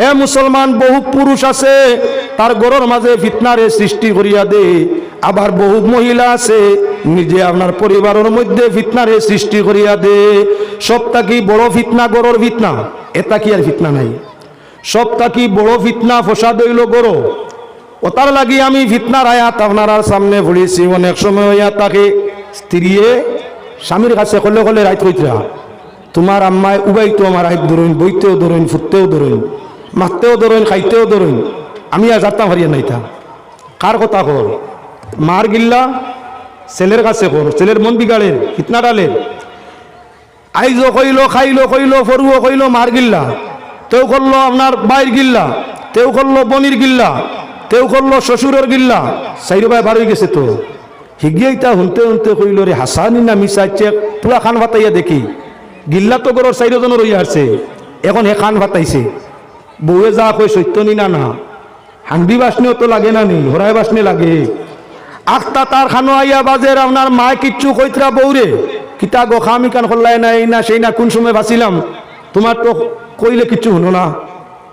হে মুসলমান, বহু পুরুষ আছে, তার গরর মাঝে ফিতনারে সৃষ্টি করিয়া দে। আবার বহু মহিলা আছে, নিজে আপনার পরিবারের মধ্যে ফিতনারে সৃষ্টি করিয়া দে। সবটা কি বড় ফিতনা, গরর ফিতনা? এটা কি আর ফিতনা নাই? সবটা কি বড় ফিতনা, ফসাদ হইল গরো? ও তার লাগি আমি ফিতনার আয়াত আপনার সামনে পড়েছি অনেক সময় হইয়া তাকে স্ত্রীয়ে স্বামীর কাছে কলে কলে রাইত কইতরা তোমার আম্মায় উবাইতো আমার আইত ধরুন, বইতেও ধরুন, ফুটতেও ধরুন। মারতেও ধরুন, খাইতেও ধরুন। আমি আর যাত্রা হারিয়ে নাইতা কার কথা কর? মার গিল্লা ছেলের কাছে কর। ছেলের মন বিগাড়ের, ফিতনা ডালের আইজো কইল, খাইলো, কইলো, ফরুও কইলো, মার গিল্লা। তেও করল আপনার বাইর গিল্লা, তেও করল বনির গিল্লা, তেও করল শ্বশুরের গিল্লা। সাইর ভাই বাড়ি গেছে তো। হিগিয়াইতা হুনতে হুনতে কইল রে, হাসানি না মিশাইছে, পুরা খান ভাতাইয়া দেখি। গিল্লা তো গরর চাইরজন রইয়া আছে এখন হে খান ভাতাইছে বউয়ে যা কই সত্যনি না না হান্ডি বাসনেও তো লাগে না নি? হরাই বাসনে লাগে। আখতা তার খানো আইয়া বাজের আপনার মায় কিচ্ছু কইতরা বউরে কিতা গো খামি কান খোল্লাই নাই, না সেই না কোন সময় বাঁচিলাম? তোমার তো কইলে কিচ্ছু হলো না।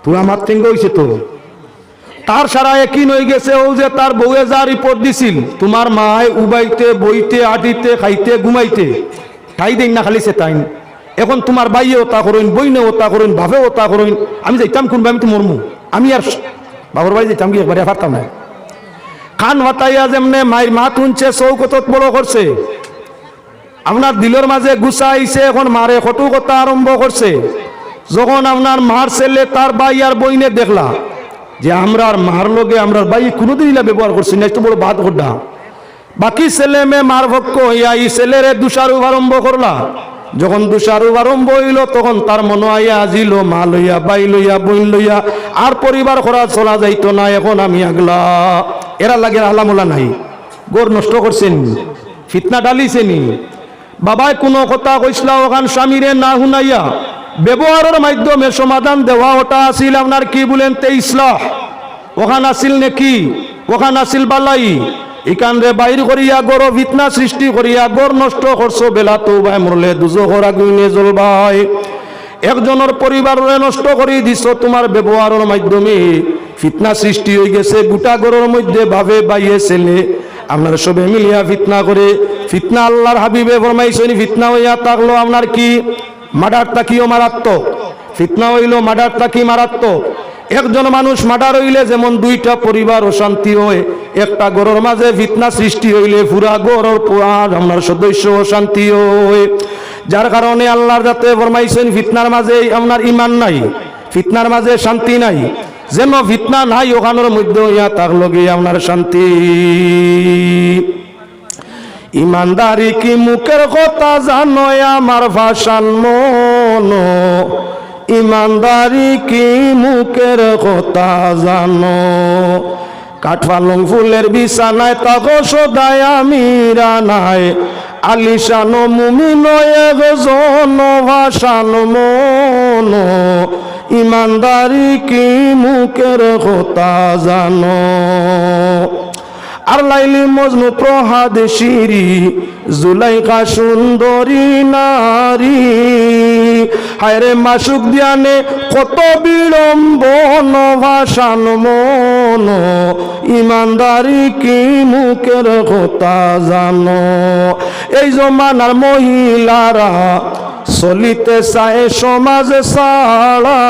তুই আমার টেঙ্গ হইছে তো তার সারা একই নই গেছে ও যে তার বউয়ে যা রিপোর্ট দিছিল। তোমার মায় উবাইতে, বইতে আটিতে খাইতে, ঘুমাইতে। তাই দেন না খালিছে তাই এখন তোমার বাইয়ে ওতা করইন বইনে ওতা করইন ভাবে ওতা করইন আমি যাইতাম কোনবা আমি তো মরমু। আমি আর বাবার বাড়ি যাইতাম কি, একবারে পারতাম না। কান হতাইয়া যেমনে মায়ের মা তুনছে চৌকতত বড় করছে। আপনার দিলের মাঝে গুছাইছে, এখন মারে কটু কথা আরম্ভ করছে। যখন আপনার মার ছেলে, তার বাই আর বইনে দেখলা, যে আমরা মার লগে আমরা ভাই কোনোদিন ইলা ব্যবহার করছি না একটু বড় বাদ করডা বাকি ছেলে মেয়ে মার ভক্ষ হইয়া এই ছেলেরে দুষারূপ আরম্ভ করলা। যখন দুষারূপ আরম্ভ হইল, তখন তার মনে আইয়া আজিল মা লইয়া বাই লইয়া বইন লইয়া, আর পরিবার করা চলা যাইত না, এখন আমি আগলা। এরা লাগে আলামোলা নাই। গোর নষ্ট করছেন, ফিতনা ডালিছেনি বাবাই কোনো কথা কইসলা ওখান স্বামীরে না শুনাইয়া ব্যবহারের মাধ্যমে সমাধান দেওয়া ওটা আছিল। আপনার কি বলেন তেইসলাহ ওখান আছিল নাকি? ওখান আছিল বালাই? ইকান রে বাইর করিয়া গর ফিতনা সৃষ্টি করিয়া গর নষ্ট করছ, বেলা তো ভাই মরলে দুজো করা গুইনে জ্বলবাই একজনের পরিবারে নষ্ট করে দিছ তোমার ব্যবহারের মাধ্যমে। ফিতনা সৃষ্টি হয়ে গেছে, গোটা গরের মধ্যে ভাবে বাইয়ে ছেলে। আপনার সবে মিলিয়া ফিতনা করে, ফিতনা আল্লাহর হাবিবে ফরমাইছেন ফিতনা হইয়া থাকল আপনার কি? মার্ডার তাকিও মারাত্মক? ফিতনা হইল মার্ডার তাকি মারাত্মক? একজন মানুষ মার্ডার হইলে যেমন দুইটা পরিবার অশান্তি হয় একটা গরর মাঝে ফিতনা সৃষ্টি হইলে পুরা গরর পুরা আপনার সদস্য শান্তি হয়। যার কারণে আল্লাহর যাতে ফরমাইছেন, ফিতনার মাঝে আপনার ইমান নাই, ফিতনার মাঝে শান্তি নাই। যেন ফিতনা নাই, ওখানের মধ্যে ইয়া তার লগে আপনার শান্তি। ইমানদারি কি মুখের কথা জানো আমার ভাষান মন। ইমানদারি কি মুখের কথা জানো? কাঠফালং ফুলের বিছানায় তাগো সদায় আমি রানায়। আলিশান মুমিন জন ভাষান মন। ইমানদারি কি মুখের কথা জানো? আর লাইলি মজনু প্রহাদ শিরি, জুলাইকা সুন্দরী নারী। হায়রে মাসুক দিয়ানে কত বিড়ম্বন ভাষান মন। ইমানদারি কি মুখের কথা জানো? এই জমানার মহিলারা চলিতে চায় সমাজ সাড়া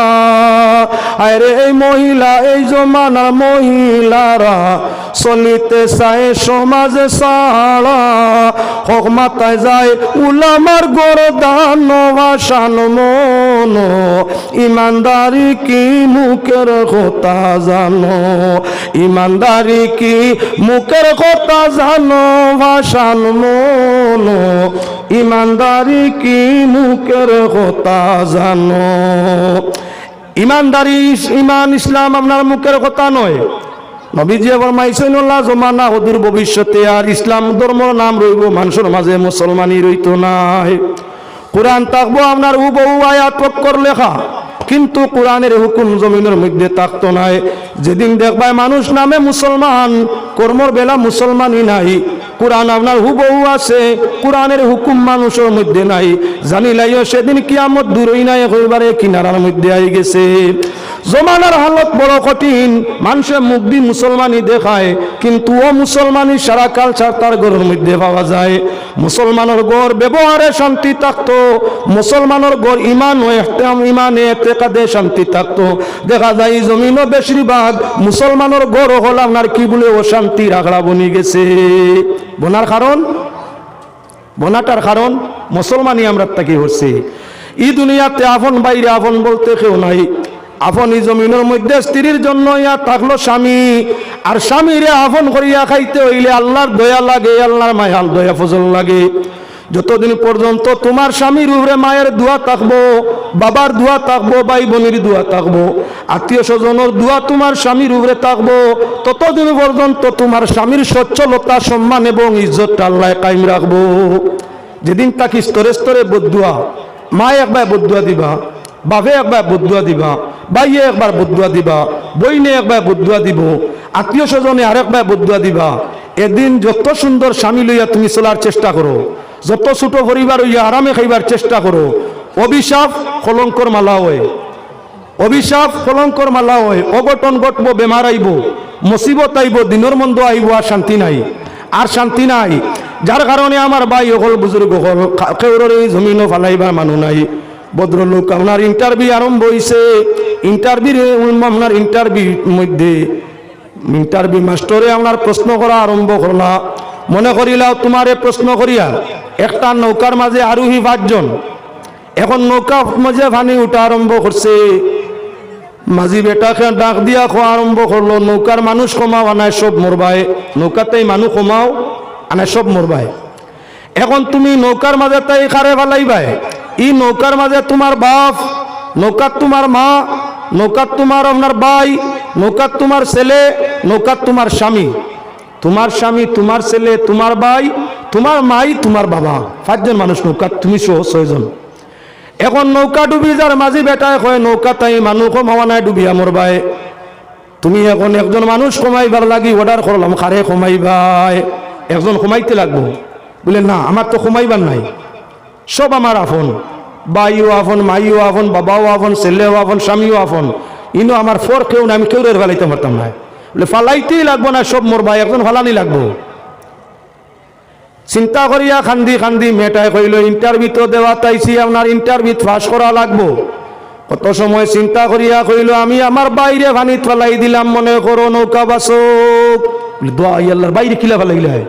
আরে এই মহিলা, এই জমানার মহিলারা চলিতে চায় সমাজ সাড়া হক মাথায় যায় উলামার গোরদান ভাষান মন। ইমানদারি কি মুখের কথা জানো? ইমানদারি কি মুখের কথা জানো? ভাষান মন। ইমানদারি কি মুখের কথা জানো? ইমানদারি ইমান ইসলাম আপনার মুখের কথা নয়। নবীজি আল্লাহ জমানা হদুর ভবিষ্যতে আর ইসলাম ধর্মর নাম রইব, মানুষের মাঝে মুসলমানই রইত নাই। কোরআন থাকব আপনার উ বহু আয়াত পক্কর লেখা, কিন্তু কোরআনের হুকুম জমিনের মধ্যে থাকতো নাই। যেদিন দেখবাই মানুষ নামে মুসলমান, কর্মর বেলা মুসলমানই নাই। কোরআন আপনার হুবহু আছে, কোরআনের হুকুম মানুষের মধ্যে নাই। জানিলাইও সেদিন কিয়ামত দূরই নাই, একেবারে কিনারার মধ্যে আই গেছে। জমানার হালত বড় কঠিন মানুষের মুখ দিয়ে মুসলমানি দেখায়, কিন্তু ও মুসলমানি সারা কালচার তার ঘরের মধ্যে পাওয়া যায়। মুসলমানের গড় ব্যবহারে শান্তি থাকতো, মুসলমানের গড় ইমান ও ইমানে এতেকাদে শান্তি থাকতো। দেখা যায় জমিনও বেশিরভাগ মুসলমানের গড় হল আপনার কি বলে ও শান্তি রাখড়া বনি গেছে। বনার কারণ? বোনাটার কারণ মুসলমানই আমরা তাকে হচ্ছে। ই দুনিয়াতে আপন বাইরে আপন বলতে কেউ নাই। আপন এই জমিনের মধ্যে স্ত্রীর জন্য ইয়া থাকল স্বামী। আর স্বামীরে আপন করিয়া খাইতে হইলে আল্লাহর দয়া লাগে, আল্লাহর মায়াল দয়া ফজল লাগে। যতদিন পর্যন্ত তোমার স্বামীর উপরে মায়ের দোয়া থাকব, বাবার দোয়া থাকব ভাই বোনের দোয়া থাকব আত্মীয় স্বজনের দোয়া তোমার স্বামীর উপরে থাকব, ততদিন পর্যন্ত তোমার স্বামীর সচ্ছলতা, সম্মান এবং ইজ্জতটা আল্লাহ কায়েম রাখব। যেদিন তাকে স্তরে স্তরে বদুয়া মা একবার বদুয়া দিবা বাবে একবার বদুয়া দিবা বাইয়ে একবার বদুয়া দিবা, বইনে একবার বদুয়া দিব আত্মীয় স্বজনে আরেকবার বদুয়া দিবা। এদিন যত সুন্দর স্বামী লইয়া তুমি চলার চেষ্টা করো যত ছোট পরিবার হইয়া আরামে খাইবার চেষ্টা করো। অভিশাপ কলঙ্কর মালা হয়। অভিশাপ কলঙ্কর মালা হয়। অঘটন ঘটব, বেমার আইব, মুসিবত আইব, দিনের মন্দ আইব আর শান্তি নাই। আর শান্তি নাই। যার কারণে আমার ভাই অকল বুজুর্গ হল কেউরের এই জমিনও ফালাইবার মানুষ নাই। ভদ্রলোক, আপনার ইন্টারভিউ আরম্ভ হয়েছে ইন্টারভিউ আপনার ইন্টারভিউ মধ্যে ইন্টারভিউ মাস্টরে আপনার প্রশ্ন করা আরম্ভ করলা। মনে করিলাও তোমারে প্রশ্ন করিয়া একটা নৌকার মাঝে আরোহী পাঁচজন। এখন নৌকা মাঝে পানি উঠা আরম্ভ করছে। মাঝি বেটাকে ডাক দিয়া খোয়া আরম্ভ করল। নৌকার মানুষ কমাও আনায় সব মরবায়। নৌকাতেই মানুষ কমাও আনায় সব মরবায়। এখন তুমি নৌকার মাঝে তাই খারে ফেলাইবাই। ই নৌকার মাঝে তোমার বাপ নৌকার তোমার মা নৌকার তোমার আপনার ভাই নৌকার তোমার ছেলে নৌকার তোমার স্বামী। তোমার স্বামী, তোমার ছেলে, তোমার ভাই তোমার মাই, তোমার বাবা, পাঁচজন মানুষ নৌকার তুমি সহ ছয়জন। এখন নৌকা ডুবি যার মাঝি বেটায় কয়, নৌকা তাই মানুষ কমাওয়া নাই, ডুবিয়া মরবাই তুমি এখন একজন মানুষ কমাইবার লাগি অর্ডার করলাম খারে কমাইবাই একজন কমাইতে লাগবো। বলে, না আমার তো কমাইবার নাই। সব আমার আফন বাইও আফন মাইও আফন বাবাও আফন ছেলেও আফন স্বামীও আফন ইনো আমার ফর কেউ না আমি কেউ ফেলাইতে পারতাম না বলে, ফালাইতেই লাগবো না সব মোর ভাই একজন ফালানি লাগবো। চিন্তা করিয়া খান্দি খান্দি মেটাই কইল, ইন্টারভিউ তো দেওয়া তাইছি, আপনার ইন্টারভিউ পাস করা লাগবো? কত সময় চিন্তা করিয়া কইল, আমি আমার বাইরে ভানিত ফেলাই দিলাম, মনে করো নৌকা বাসক। দোয়া আল্লাহর বাইরে কিলা ফেলাইলে হয়?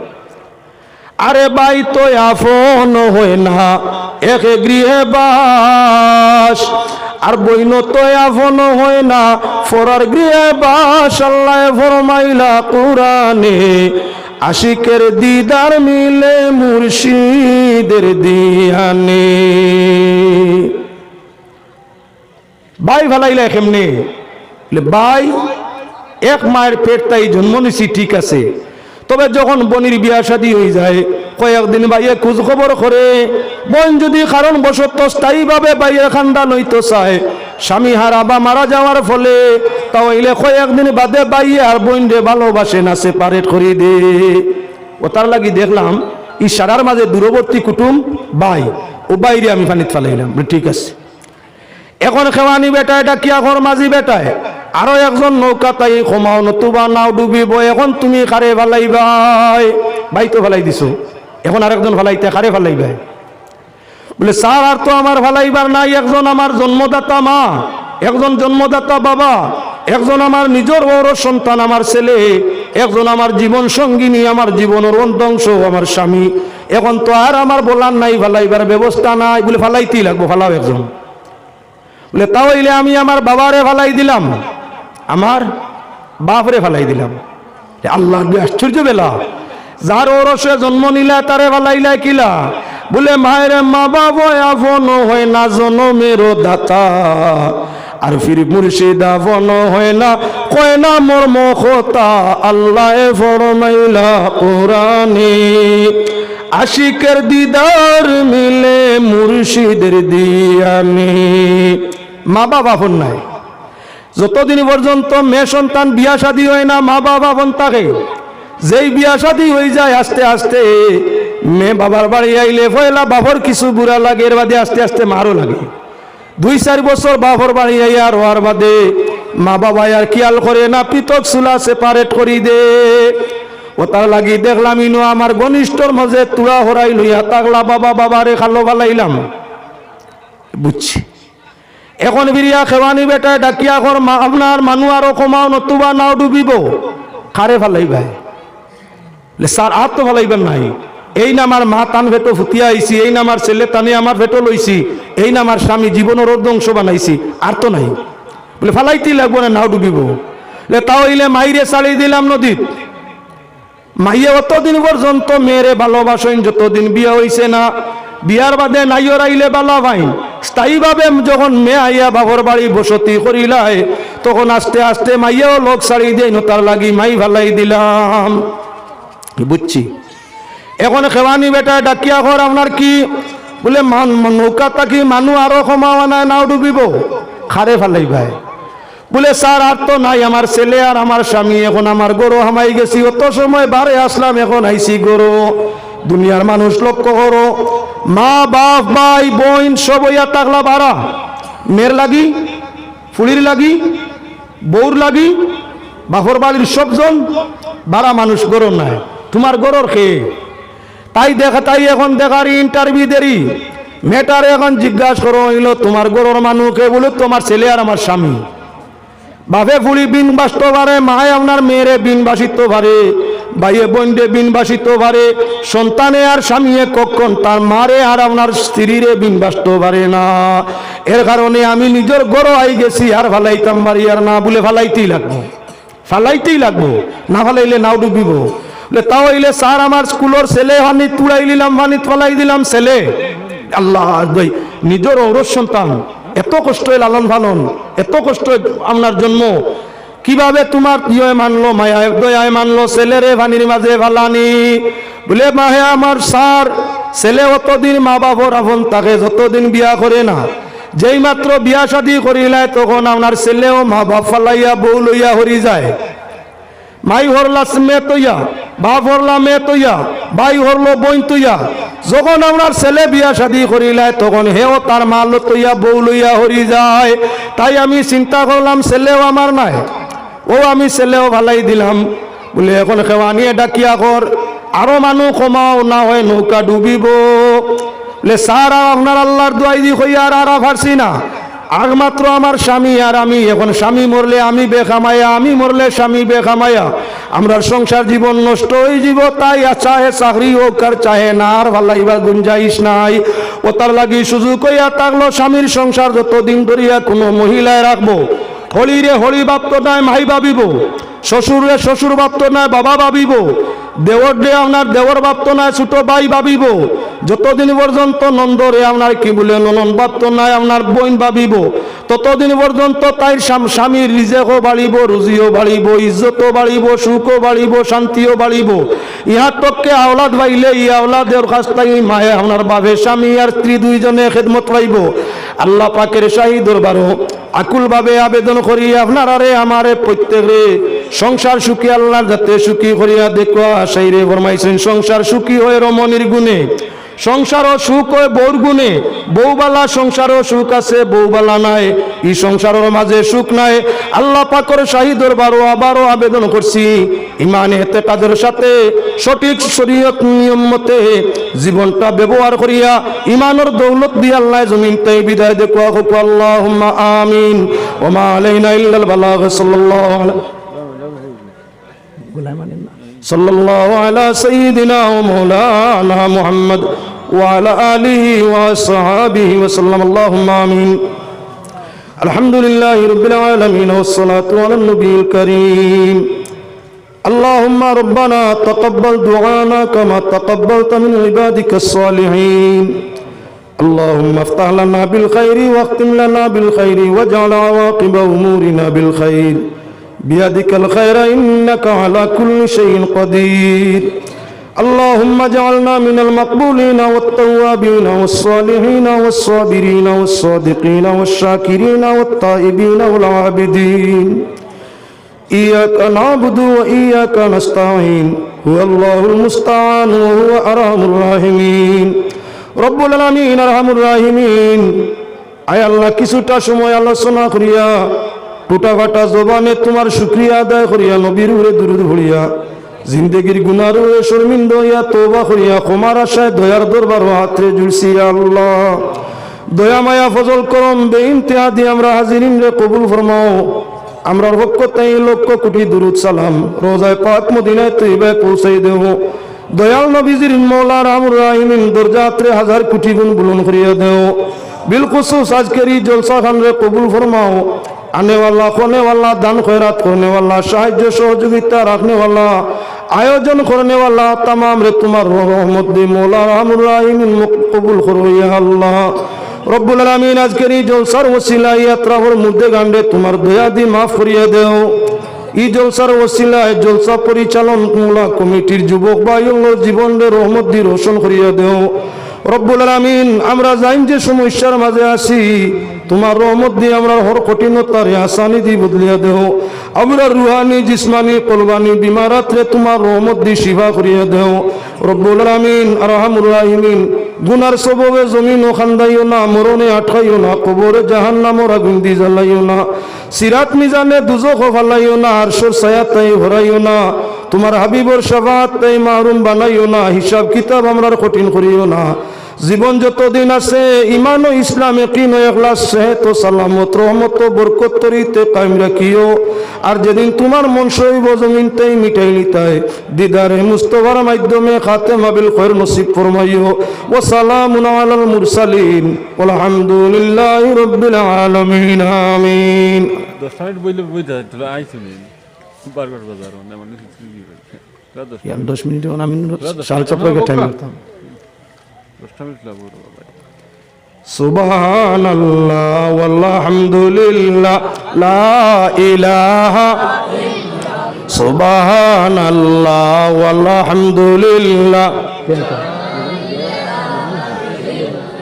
আরে বাই তো আফন হয় না, এক গৃহে বাস, আর বইন তো আফন হয় না, ফরার গৃহে বাস, আল্লাহ ফরমাইলা কোরআনে। আশিকের দিদার মিলে মুর্শিদের দিয়ানে। ভাই ভালাইলা কেমনে? ভাই এক মায়ের পেট তাই জন্ম নিছি, ঠিক আছে। তবে যখন বনির বিয়া সাদী হয়ে যায় কয়েকদিন বাইয়ে খোঁজ খবর করে। বোন যদি কারণ বশত স্থায়ীভাবে বাইরে খান্দা লইতে চায়, স্বামী হারা বা মারা যাওয়ার ফলে তাহলে কয়েকদিন বাদে বাইয়ে আর বোন রে ভালোবাসে না সেপারেট করে দে। ও তার লাগি দেখলাম, ইশারার মাঝে দূরবর্তী কুটুম বাই ও বাইরে আমি পানিত ফেলাইলাম। ঠিক আছে। এখন খেওয়ানি বেটা, এটা কি এখন মাঝি বেটায়, আরও একজন নৌকা তাই কমাও নতুবা নাও ডুবিব, এখন তুমি কারে ফেলাইবাই? বাই তো ফেলাই দিছো। এখন আরেকজন ফেলাইতে, কারে ফেলাইবাই বলে, স্যার, আর তো আমার ফেলাইবার নাই, একজন আমার জন্মদাতা মা, একজন জন্মদাতা বাবা, একজন আমার নিজের বড় সন্তান, আমার ছেলে, একজন আমার জীবন সঙ্গিনী, আমার জীবনের অন্তংশ, আমার স্বামী। এখন তো আর আমার বলার নাই, ফেলাইবার ব্যবস্থা নাই। বলে, ফেলাইতেই লাগবো, ফেলাও একজন। বলে তাহলে আমি আমার বাবারে ফালাই দিলাম, আমার বাপরে ফালাই দিলাম। আল্লাহ, আশ্চর্য বেলা। যার ওরসে জন্ম নিলা তারে ফালাইলা কিলা? বলে, মায়ের মা বাবা আফন হয় না জনমেরও দাতা। আর ফির মুর্শিদ আফন হয় না। কয় না মর্ম কথা আল্লাহ ফরমাইলা কোরআনে। আশিকের দিদার মিলে মুর্শিদের দিয়ানি। মা বাবা ফোন নাই। যতদিন পর্যন্ত মেয়ে সন্তান বিয়া শাদী হয় না, মা বাবা ফোন থাকে যেই বিয়া শাদি হয়ে যায় আস্তে আস্তে, মেয়ে বাবার বাড়ি আইলে পয়লা বাবার কিছু বুড়া লাগে, এর বাদে আস্তে আস্তে মারও লাগে। দুই চার বছর বাবার বাড়ি আইয়া রোয়ার বাদে মা বাবা আর খেয়াল করে না পৃথক চুলা সেপারেট করি দে। ও তার লাগি দেখলাম ইনো আমার ঘনিষ্ঠর মাঝে তুড়া হরাই লইয়া তাগলা বাবা বাবারে খালো ফালাইলাম। বুঝছি। এখন বিরিয়া খেওয়ানি বেটায় ডাকিয়া ঘর আপনার মানুষ আরও কমাও, নতুবা নাও ডুবিব। খারে ফালাই ভাই লে স্যার, আর তো ফালাইবেন নাই। এই না আমার মা তান ভেটো ফুটিয়া আইছি, এই না আমার ছেলে টানে আমার ভেটো লইছি, এই না আমার স্বামী জীবনের অধ্বংস বানাইছি, আর তো নাই। বলে, ফালাইতেই লাগবো না, নাও ডুবিব। তাও ইলে মাইরে চালিয়ে দিলাম নদীত। মাইয়ে অতদিন পর্যন্ত মেয়েরে ভালোবাসেন, যতদিন বিয়ে হইছে না। বিয়ার বাদে নাইয়র আইলে বালা ভাই স্থায়ীভাবে যখন মেয়ে আইয়া বাবর বাড়ি বসতি করিলাই তখন আস্তে আস্তে মাইয়াও লোক ছাড়ি দিয়ে তার লাগি মাই ভালাই দিলাম। বুঝছি। এখন খেওয়ানি বেটা ডাকিয়া ঘর আপনার কি? বলে, মান নৌকা তাকি মানুষ আরও কমাওয়া নাই, নাও ডুবিব। খারে ফালাই ভাই। বলে, স্যার, আর তো নাই, আমার ছেলে আর আমার স্বামী, এখন আমার গরু হামাই গেছি। অত সময় বারে আসলাম, এখন আইছি গরু। দুনিয়ার মানুষ লক্ষ্য করো। মা, বাপ, ভাই, বোন সব ইয়া টাকলা বাড়া। মেয়ের লাগি, ফুলির লাগি, বউর লাগি, বাপর বাড়ির সবজন বাড়া মানুষ গরম নাই। তোমার গরর খেয়ে তাই দেখা, তাই এখন দেখার ইন্টারভিউ দেরি। মেটার এখন জিজ্ঞাসা করো হইল তোমার গরর মানুষকে বলে, তোমার ছেলে আর আমার স্বামী। বাপে ফুলি বিন বাসতে পারে মায় আপনার মেয়েরে বিন বাসিত পারে ভাইয়ে বোনরে বিন বাসিত পারে সন্তানে আর স্বামীয়ে কখন তার মারে আর আপনার স্ত্রীরে বিন বাসত পারে না। এর কারণে আমি নিজের গড় আই গেছি, আর ফালাইতাম বাড়ি আর না, বলে ফালাইতেই লাগবো। ফালাইতেই লাগবো, না ফালাইলে নাও ডুবিব। তাও হইলে স্যার আমার স্কুলের ছেলে, হানি তুড়াই দিলাম, হানি ফলাই দিলাম ছেলে। আল্লাহ নিজের ঔরস সন্তান, এত কষ্ট লালন পালন, এত কষ্ট আপনার জন্ম। কীভাবে তোমার ইয়ে মানলো, মায়া, দয়ায় মানলো ছেলেরে ভানির মাঝে ভালানি বলে, মাহে আমার সার ছেলে অতদিন মা বাবার আপন, তাকে যতদিন বিয়া করে না যেই মাত্র বিয়া শাদি করিলায়, তখন আপনার ছেলেও মা বাপ ফালাইয়া বউ লইয়া হরি যায়। মাই হরলা মে তৈয়া, বাপ হরলা মে তৈয়া ভাই হরলো বইন তৈয়া। যখন আমার ছেলে বিয়া শাদি করিলায়, তখন হেও তার মাল তৈয়া বউ লইয়া হরি যায়। তাই আমি চিন্তা করলাম, ছেলেও আমার নাই। ও আমি ছেলেও ভালাই দিলাম। বলে, এখন নিয়ে ডাকিয়া কর আরও মানুষ কমাও, না হয় নৌকা ডুবিব। বলে স্যার আপনার আল্লাহর দোয়াই দি কইয়া আর আর না। আর মাত্র আমার স্বামী আর আমি, এখন স্বামী মরলে আমি বেখামায়া, আমি মরলে স্বামী বেখামায়া। আমরা সংসার জীবন নষ্ট হয়ে যাব, তাই চাহে চাকরি হোক আর চাহে না, আর ভালাইবা গুঞ্জাইস নাই। ও তার লাগি সুযোগ কইয়া থাকল, স্বামীর সংসার যতদিন ধরিয়া কোনো মহিলায় রাখব। হলিরে হলি বাপ্ত নাই, মাই ভাবিব শ্বশুরে শ্বশুর বাপ্ত নাই, বাবা ভাবিব দেওর ডে আপনার দেওর বাপ্ত নাই, ছোট ভাই ভাবিব। যতদিন পর্যন্ত নন্দরে আপনার কি বলে, ননন বাপ্ত নাই, আপনার বোন ভাবিব। ততদিন পর্যন্ত তাই স্বাম- স্বামীর রিজেকও বাড়িব, রুজিও বাড়িব, ইজ্জতও বাড়িব, সুখও বাড়িব, শান্তিও বাড়িব। ইহার তককে আওলাদ বাইলে ই আওলাদের কাছ থেকে মায়ে আপনার বাবে স্বামী আর স্ত্রী দুইজনে খেদমত পাইব আল্লাহ পাকের শাহী দরবারও আকুলভাবে আবেদন করি, আপনার আরে আমারে প্রত্যেকে সংসার সুখী আল্লাহ যাতে সুখী করিয়া দেখো আশাই রে ফরমাইছেন, সংসার সুখী হয়ে রমণীর গুণে সংসারও সুখ হয় বউর গুণে, বউবালা সংসারও সুখ আছে, বউবালা নাই, এই সংসারের মাঝে সুখ নাই। আল্লাহ পাকর শাহী দরবারও আবারও আবেদন করছি ইমানে হেতে তাদের সাথে সঠিক শরীয়ত নিয়ম মতে জীবনটা ব্যবহার করিয়া ইমানের দৌলত দিয়ে আল্লাহ জমিন তাই বিদায় দেখো আল্লাহ আমিন। ওমা আলাইনা ইল্লাল বালাগ সাল্লাল্লাহু আলাইহি صلى الله على سيدنا ومولانا محمد وعلى آله وصحابه وسلم. اللهم آمين. الحمد لله رب العالمين والصلاة على النبي الكريم. اللهم ربنا تقبل دعانا كما تقبلت من عبادك الصالحين. اللهم افتح لنا بالخير واختم لنا بالخير واجعل عواقب أمورنا بالخير. بيدك الخير إنك على كل شيء قدير اللهم اجعلنا من المقبولين والتوابين والصالحين والصابرين والصادقين والشاكرين والتائبين والعابدين إياك نعبد وإياك نستعين هو الله المستعان وهو أرحم الراحمين رب العالمين أرحم الراحمين আয় আল্লাহ কিছুটা সময় আলোচনা করিয়া টুটা ঘটা জবানে তোমার শুক্রিয়া আদায় করিয়া, নবীর উড়ে দূর হইয়া জিন্দগির গুনার উড়ে শর্মিন্দ হইয়া তোবা করিয়া, ক্ষমার আশায় দয়ার দরবার হাতে জুড়ছি আল্লাহ। দয়া, মায়া, ফজল, করম বেইমতেহা দিয়ে আমরা হাজিরিন রে কবুল ফরমাও। আমরার পক্ষ তাই লক্ষ কোটি দুরুদ সালাম। রোজায় পাক মদিনায় তৈবায় পৌঁছাই দেব। দয়াল নবীজির মৌলা রাম রাহিমিন দরজাত্রে হাজার কোটি গুণ বুলন করিয়া দেও। বিলকুসুস আজকের এই জলসা খান রে কবুল ফরমাও। আনেওয়ালা কনেওয়ালা দান খৈরাত করনেওয়ালা সাহায্য সহযোগিতা রাখনেওয়াল্লা আয়োজন করনেওয়ালা তামাম রে তোমার রহমত দি মোলা রহমুর রাহিমিন কবুল করো ইয়া আল্লাহ। রব্বুল আলমিন, আজকের এই জলসার ওসিলা ইয়াত্রাহর মধ্যে গান্ডে তোমার দয়া দি মাফ করিয়ে দেও। ই জলসার ওসিলায় জলসা পরিচালন মূলা কমিটির যুবক ভাই জীবনে রহমত দি রোশন করিয়ে দেও। রব্বুল আলমিন, আমরা জানি যে সমস্যার মাঝে আছি তোমার রহমত দিয়ে আমরা হর কঠিনতার আসানি দি বদলিয়া দেও আমরা রুহানি, জিসমানি কলবানি বিমারাত্রে তোমার রহমত দি শিফা করিয়া দেও রব্বুল আলামিন, আরহামুর রাহিমিন, গুনার সববে জমিন খান্দাইও না, মরণে আটকাইও না, কবরে জাহান্নামর আগুন দি জ্বালাইও না, সিরাত মিজানে দুজখ ফালাইও না, আরশর ছায়া তাই ভরাইও না, তোমার হাবিবর শাফাত তাই মাহরুম বানাইও না হিসাব কিতাব আমরার কঠিন করিও না। জীবন যতদিন আছে ইমান ও ইসলামে কিন এখলাস সেহেত সালামত রহমত বরকত তরিতে কায়েম রাখিও। আর যেদিন তোমার মন সইব জমিনতেই মিটাই নিতাই। দিদারে মুস্তফার মাধ্যমে খাতে মাবিল খৈর নসিব ফরমাইও। ও সালামুন আলাল মুরসালিন। আলহামদুলিল্লাহ রব্বিল আলামিন আমিন। দশটা মিনিট বইলে তাহলে আইসুনি বারবার বাজার মানে রাত দশ মিনিট আমি সাড়ে চারটাকে টাইম করতাম দশটা মিনিট লাগবে ওর বাবা سبحان الله والحمد لله لا إله سبحان الله والحمد لله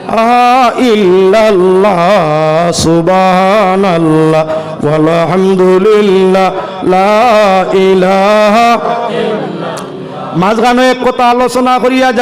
آه إلا الله سبحان الله والحمد لله لا إله মাঝখানে এক কথা আলোচনা করিয়া যা